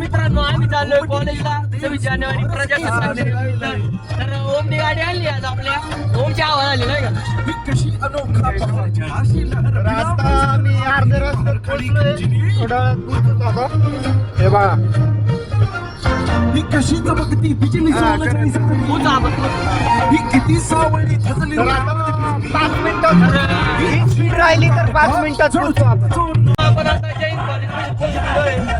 मित्रांनो आम्ही चाललोय कॉलेजला सव्वीस जानेवारी प्रजासत्ताक दिन. तर ओमनी गाडी आणली आज आपल्या. ओमची आवाज आली नाही का? तर आता मी अर्ध्या रस्त्यात पोहोचलोय. थोडा दूर आता हे बघा. ही कशी चमकती बिजली हा, ही किती सावळी थजली तर आता पाच मिनिटात ही स्पीड राहिली तर पाच मिनिटात पोहोचतो आपण. आपण आता जैन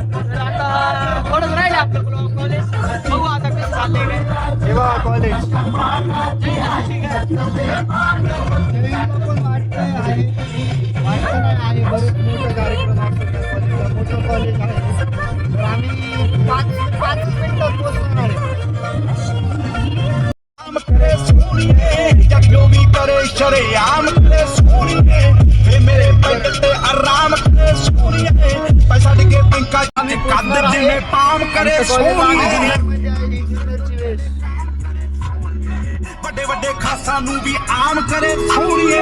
कॉलेज जैन असं ठीक आहे पण वाटतंय आहे वाटतं नाही आहे बरेच मोठे कॉलेज। आहे तर आम्ही पाच पाच मिनिटात पोहोचणार आहे आम करे सोनिए जब जो भी करे शरे आम करे सोनिए मेरे पैसे आराम करे सोनिए पैसा दिखे पिंका जाने कादर जी में पाम करे सोनिए ਵੱਡੇ ਵੱਡੇ ਖਾਸਾਂ ਨੂੰ ਵੀ ਆਮ ਕਰੇ ਸੋਹਣੀਏ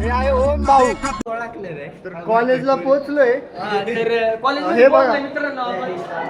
हे आहे ओम भाऊ तर कॉलेजला पोहोचलोय हा, तर कॉलेज हे बघा.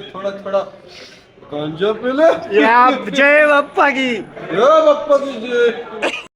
थोड़ा थोड़ा. गांजा पी या जय बाप्पा की जय बाप्पा की जय.